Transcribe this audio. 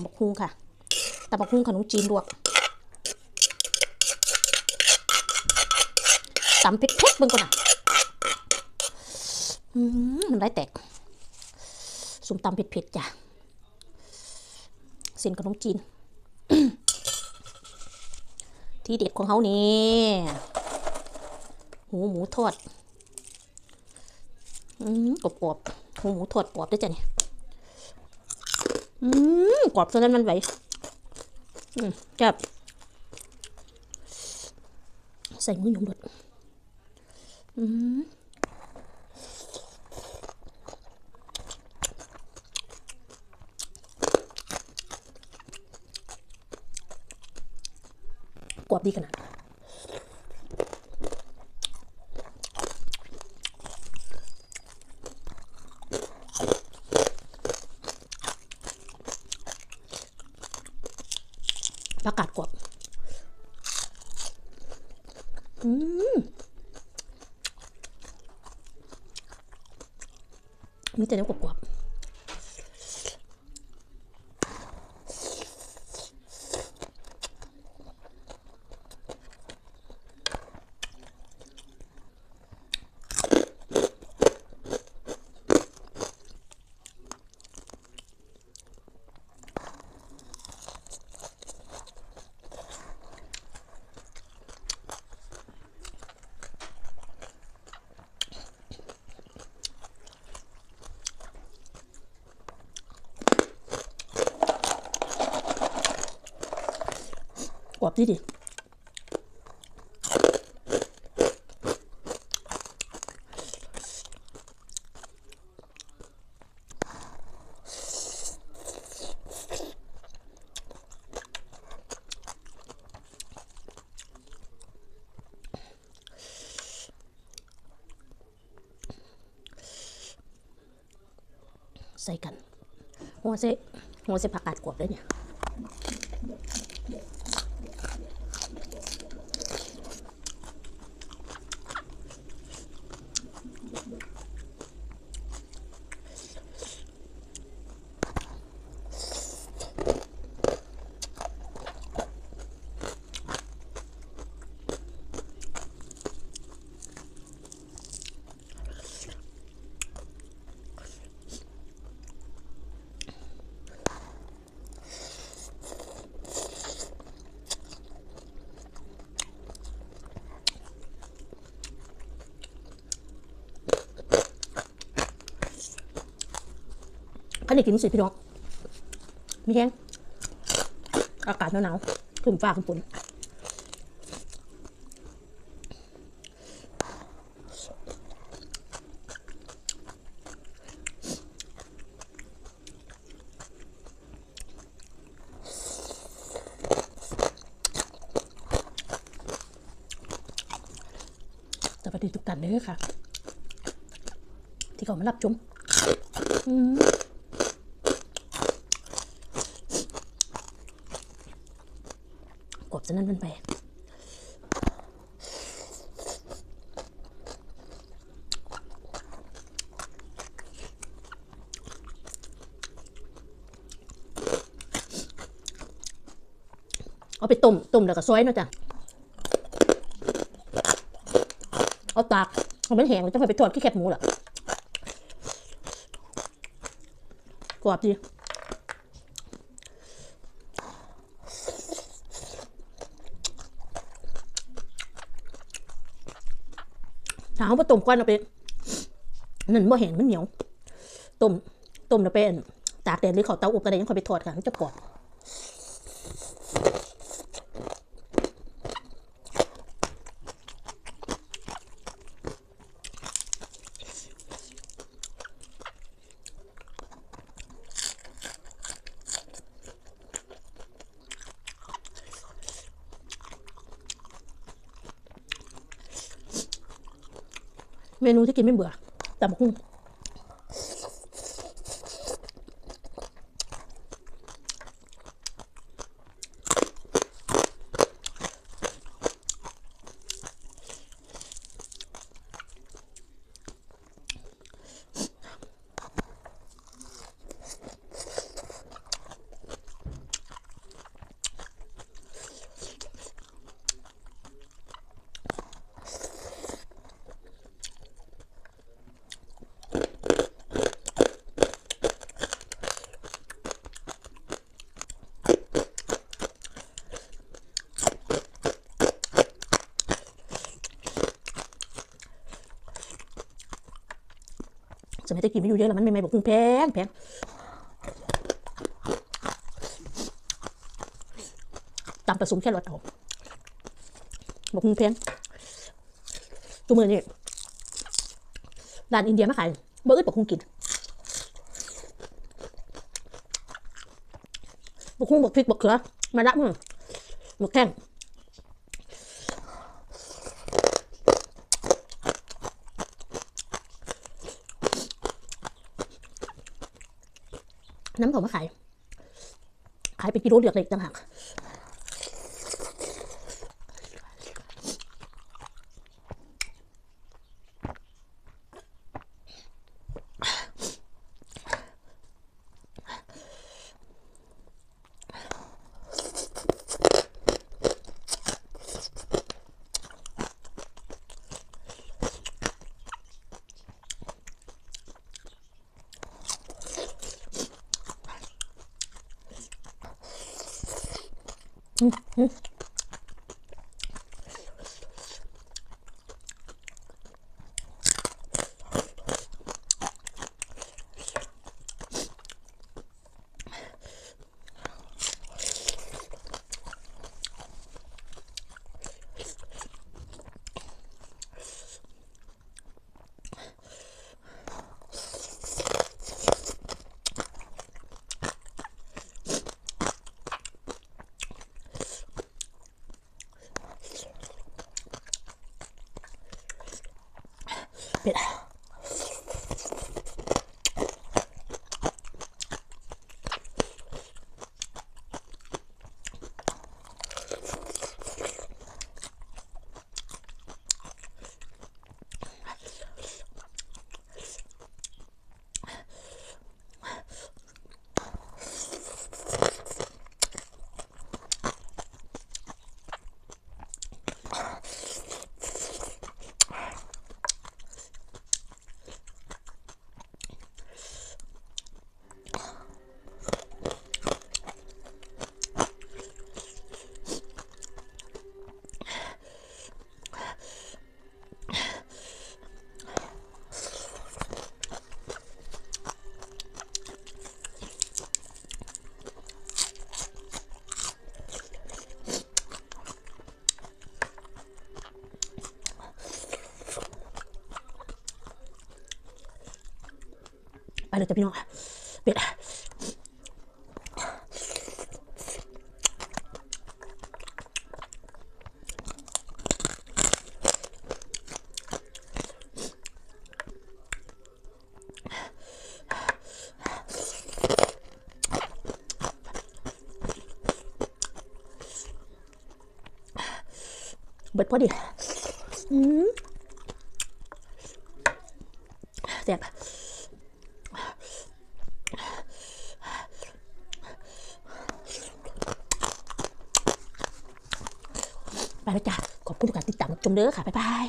ำบักฮุงค่ะตำบักฮุงขนมจีนลวกตำเผ็ดๆเบิ่งก่อนนะอืมมันได้แตกสุ่มตำเผ็ดๆจ้ะเส้นขนมจีน ที่เด็ดของเขานี่หูหมูทอดอืมกรอบๆหูหมูทอดกรอบด้วยจ้ะเนี่ย อืมกรอบจนนั้นมันไหวอืมจับใส่มือหยงดดอืมกรอบดีขนาด ประกาศกรอบอืม มีแต่เนื้อ กรอบกรอบดีดิใส่กันหัวเสหัวเสผักกาดกรอบด้วยเนี่ย ขันได้กินสิพี่น้องมีแห้งอากาศหนาวๆคลุมฟ้าคลุมฝนสวัสดีทุกท่านเด้อค่ะ ที่เขามารับชมอืม กบ จะนั่นมันไป เอาไปต้มต้มแล้วก็ซอยเนาะจ้ะ เอาตากเอาเป็นแห้งแล้วจะไปทอดขี้แคบหมูล่ะกรอบดี ถ้าเขาไปต้มก้อนเอาไปนั่นบ่แห้งมันเหนียวต้มต้มเอาไปอั่นตากแดดหรือเขาเตาอบกระเดยังค่อยไปทอดค่ะมันจะกรอบ เมนูที่กินไม่เบื่อตำบักหุ่ง สมัยตะกี้ไม่อยู่เยอะแล้วมันไม่ไม่บอกคุงแพงแพงตำผสมแค่รสเอาบอกคุงแพงตัวมือนี่ร้านอินเดียมาขายเบ่อึดบอกคุงกินบอกคุงบอกพริกบอกเขือมาละมือบอกแข้ง น้ำหอมาขาย ขายเป็นกิโลเดือดเลยต่างหาก เเลยจ้ะพี่น้องเป็ดเบิดพอดีอืมแซ่บ แล้วจ้ะขอบคุณทุกการติดตามชมเด้อค่ะบ๊ายบาย